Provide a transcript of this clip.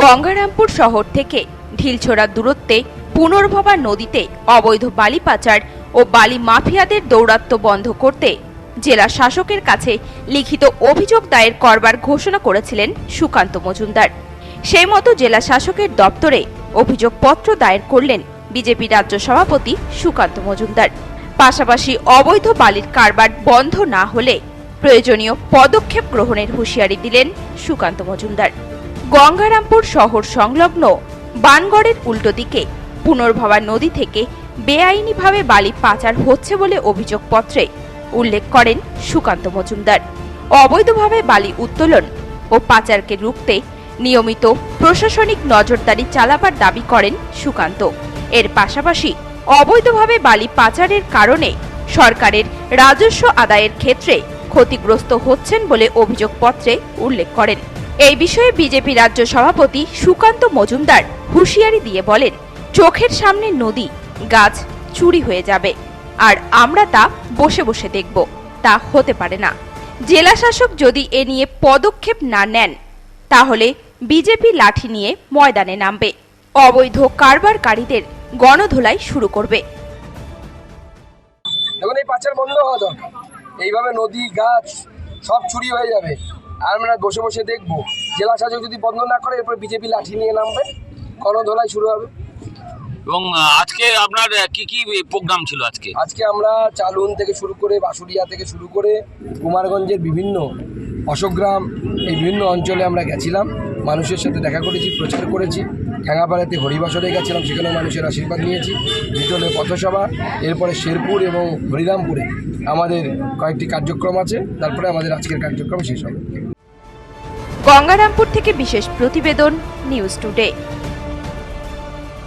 গঙ্গারামপুর শহর থেকে ঢিলছোড়ার দূরত্বে পুনর্ভবা নদীতে অবৈধ বালি পাচার ও বালি মাফিয়াদের দৌরাত্ম্য বন্ধ করতে জেলা শাসকের কাছে লিখিত অভিযোগ দায়ের করবার ঘোষণা করেছিলেন সুকান্ত মজুমদার। সেই মতো জেলা শাসকের দপ্তরে অভিযোগপত্র দায়ের করলেন বিজেপি রাজ্য সভাপতি সুকান্ত মজুমদার। পাশাপাশি অবৈধ বালির কারবার বন্ধ না হলে প্রয়োজনীয় পদক্ষেপ গ্রহণের হুঁশিয়ারি দিলেন সুকান্ত মজুমদার। গঙ্গারামপুর শহর সংলগ্ন বানগড়ের উল্টো দিকে। পুনর্ভবা নদী থেকে বেআইনিভাবে বালি পাচার হচ্ছে বলে অভিযোগপত্রে উল্লেখ করেন সুকান্ত মজুমদার। অবৈধভাবে বালি উত্তোলন ও পাচারকে রুখতে নিয়মিত প্রশাসনিক নজরদারি চালাবার দাবি করেন সুকান্ত। এর পাশাপাশি অবৈধভাবে বালি পাচারের কারণে সরকারের রাজস্ব আদায়ের ক্ষেত্রে ক্ষতিগ্রস্ত হচ্ছেন বলে অভিযোগপত্রে উল্লেখ করেন। এই বিষয়ে বিজেপি রাজ্য সভাপতি সুকান্ত মজুমদার হুঁশিয়ারি দিয়ে বলেন, চোখের সামনে নদী, গাছ চুরি হয়ে যাবে, আর আমরা তা বসে বসে দেখব, তা হতে পারে না। জেলা শাসক যদি এ নিয়ে পদক্ষেপ না নেন, তাহলে বিজেপি লাঠি নিয়ে ময়দানে নামবে। অবৈধ কারবারকারীদের গণধোলাই শুরু করবে। এখন এই পাচার বন্ধ হওয়া দরকার। এইভাবে নদী, গাছ সব চুরি হয়ে যাবে। আর আমরা বসে বসে দেখব। জেলা শাসক যদি বন্ধ না করে এরপর বিজেপি লাঠি নিয়ে নামবে। গণধোলাই শুরু হবে। এবং আজকে আপনার কি কি প্রোগ্রাম ছিল আজকে? আজকে আমরা চালুন থেকে শুরু করে বাসুরিয়া থেকে শুরু করে কুমারগঞ্জের বিভিন্ন অশোকগ্রাম এই বিভিন্ন অঞ্চলে আমরা গেছিলাম। মানুষের সাথে দেখা করেছি, প্রচার করেছি। ঠ্যাঙাপাড়াতে হরিবাসরে গেছিলাম, সেখানেও মানুষের আশীর্বাদ নিয়েছি। বিটলে পথসভা, এরপরে শেরপুর এবং হরিরামপুরে আমাদের কয়েকটি কার্যক্রম আছে, তারপরে আমাদের আজকের কার্যক্রম শেষ হবে। গঙ্গারামপুর থেকে বিশেষ প্রতিবেদন নিউজ টুডে